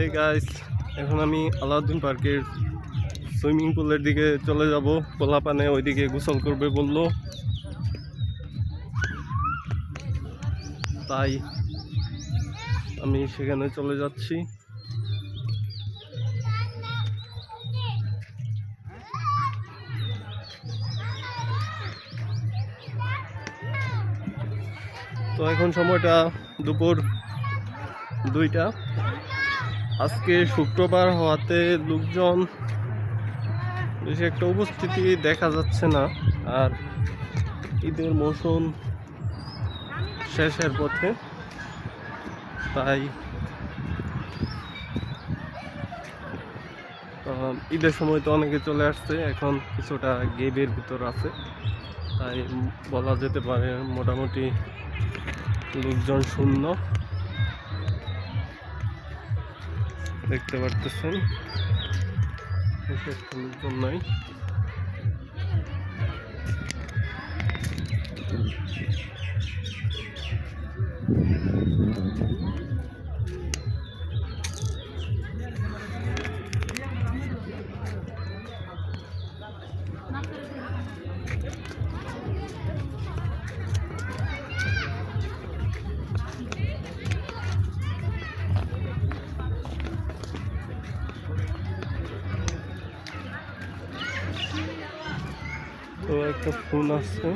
এই গাইস এখন আমি আলাউদ্দিন পার্কের সুইমিং পুলের দিকে চলে যাব। পোলাপানে ওইদিকে গোসল করবে বলল। তাই আমি সেখানে চলে যাচ্ছি। তো এখন সময়টা দুপুর দুইটা। আজকে শুক্রবার হওয়াতে লোকজন বেশি একটা উপস্থিতি দেখা যাচ্ছে না। আর ঈদের মৌসুম শেষের পথে। তাই ঈদের সময় তো অনেকে চলে আসছে, এখন কিছুটা গেবের ভিতর আছে। তাই বলা যেতে পারে মোটামুটি লোকজন শূন্য। দেখতে পারতেছেন। বেশি একটা লোকজন নাই। তো একটা ফোন আসছে।